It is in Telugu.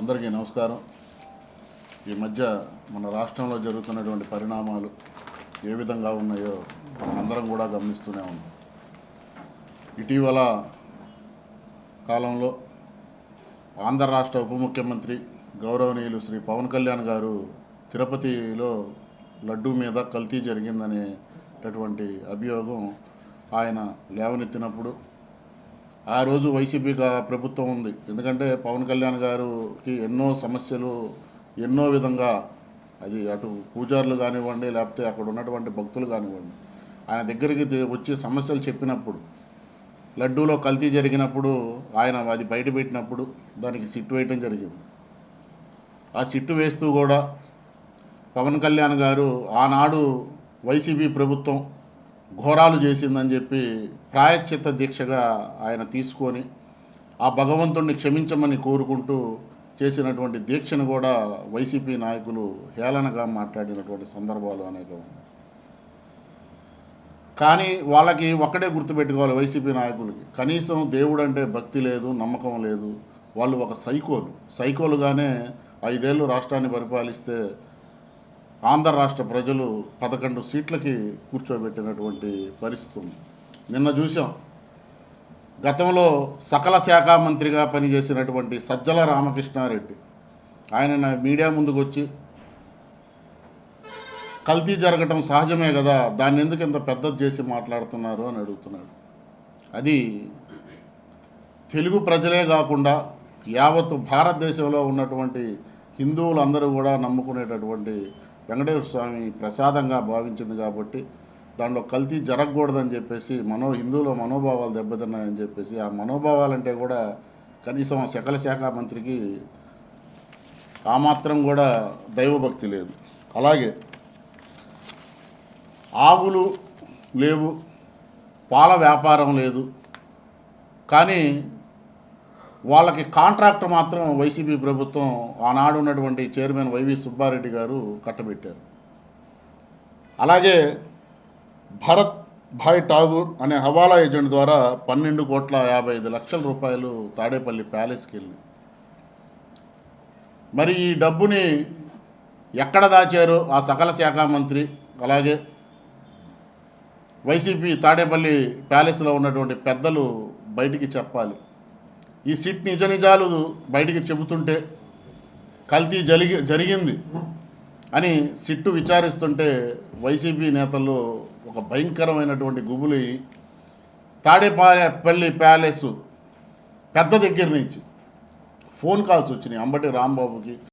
అందరికీ నమస్కారం. ఈ మధ్య మన రాష్ట్రంలో జరుగుతున్నటువంటి పరిణామాలు ఏ విధంగా ఉన్నాయో అందరం కూడా గమనిస్తూనే ఉన్నాం. ఇటీవల కాలంలో ఆంధ్ర రాష్ట్ర ఉప ముఖ్యమంత్రి గౌరవనీయులు శ్రీ పవన్ కళ్యాణ్ గారు తిరుపతిలో లడ్డూ మీద కల్తీ జరిగిందనేటటువంటి అభియోగం ఆయన లేవనెత్తినప్పుడు ఆ రోజు వైసీపీ ప్రభుత్వం ఉంది. ఎందుకంటే పవన్ కళ్యాణ్ గారికి ఎన్నో సమస్యలు ఎన్నో విధంగా అది అటు పూజారులు కానివ్వండి లేకపోతే అక్కడ ఉన్నటువంటి భక్తులు కానివ్వండి ఆయన దగ్గరికి వచ్చి సమస్యలు చెప్పినప్పుడు లడ్డూలో కల్తీ జరిగినప్పుడు ఆయన అది బయట పెట్టినప్పుడు దానికి సిట్టు వేయటం జరిగింది. ఆ సిట్టు వేస్తూ కూడా పవన్ కళ్యాణ్ గారు ఆనాడు వైసీపీ ప్రభుత్వం ఘోరాలు చేసిందని చెప్పి ప్రాయశ్చిత్త దీక్షగా ఆయన తీసుకొని ఆ భగవంతుణ్ణి క్షమించమని కోరుకుంటూ చేసినటువంటి దీక్షను కూడా వైసీపీ నాయకులు హేళనగా మాట్లాడినటువంటి సందర్భాలు అనేక ఉన్నాయి. కానీ వాళ్ళకి ఒక్కడే గుర్తుపెట్టుకోవాలి వైసీపీ నాయకులకి. కనీసం దేవుడు అంటే భక్తి లేదు నమ్మకం లేదు. వాళ్ళు ఒక సైకోలు. సైకోలుగానే ఐదేళ్ళు రాష్ట్రాన్ని పరిపాలిస్తే ఆంధ్ర రాష్ట్ర ప్రజలు పదకొండు సీట్లకి కూర్చోబెట్టినటువంటి పరిస్థితి ఉంది. నిన్న చూసాం. గతంలో సకల శాఖ మంత్రిగా పనిచేసినటువంటి సజ్జల రామకృష్ణారెడ్డి ఆయన మీడియా ముందుకు వచ్చి కల్తీ జరగటం సహజమే కదా దాన్ని ఎందుకు ఇంత పెద్దది చేసి మాట్లాడుతున్నారు అని అడుగుతున్నాడు. అది తెలుగు ప్రజలే కాకుండా యావత్ భారతదేశంలో ఉన్నటువంటి హిందువులందరూ కూడా నమ్ముకునేటటువంటి వెంకటేశ్వర స్వామి ప్రసాదంగా భావించింది కాబట్టి దాంట్లో కల్తీ జరగకూడదని చెప్పేసి మనో హిందువుల మనోభావాలు దెబ్బతిన్నాయని చెప్పేసి ఆ మనోభావాలంటే కూడా కనీసం శకల సకల శాఖ మంత్రికి ఆ మాత్రం కూడా దైవభక్తి లేదు. అలాగే ఆవులు లేవు పాల వ్యాపారం లేదు. కానీ వాళ్ళకి కాంట్రాక్ట్ మాత్రం వైసీపీ ప్రభుత్వం ఆనాడు ఉన్నటువంటి చైర్మన్ వైవి సుబ్బారెడ్డి గారు కట్టబెట్టారు. అలాగే భరత్ భాయ్ ఠాగూర్ అనే హవాలా ఏజెంట్ ద్వారా పన్నెండు కోట్ల యాభై ఐదు లక్షల రూపాయలు తాడేపల్లి ప్యాలెస్కి వెళ్ళి మరి ఈ డబ్బుని ఎక్కడ దాచారో? ఆ సకల శాఖ మంత్రి అలాగే వైసీపీ తాడేపల్లి ప్యాలెస్లో ఉన్నటువంటి పెద్దలు బయటికి చెప్పాలి. ఈ సిట్ నిజ నిజాలు బయటికి చెబుతుంటే కల్తీ జరిగి జరిగింది అని సిట్టు విచారిస్తుంటే వైసీపీ నేతలు ఒక భయంకరమైనటువంటి గుబులి తాడేపల్లి ప్యాలెస్ పెద్ద దగ్గర నుంచి ఫోన్ కాల్స్ వచ్చినాయి అంబటి రాంబాబుకి.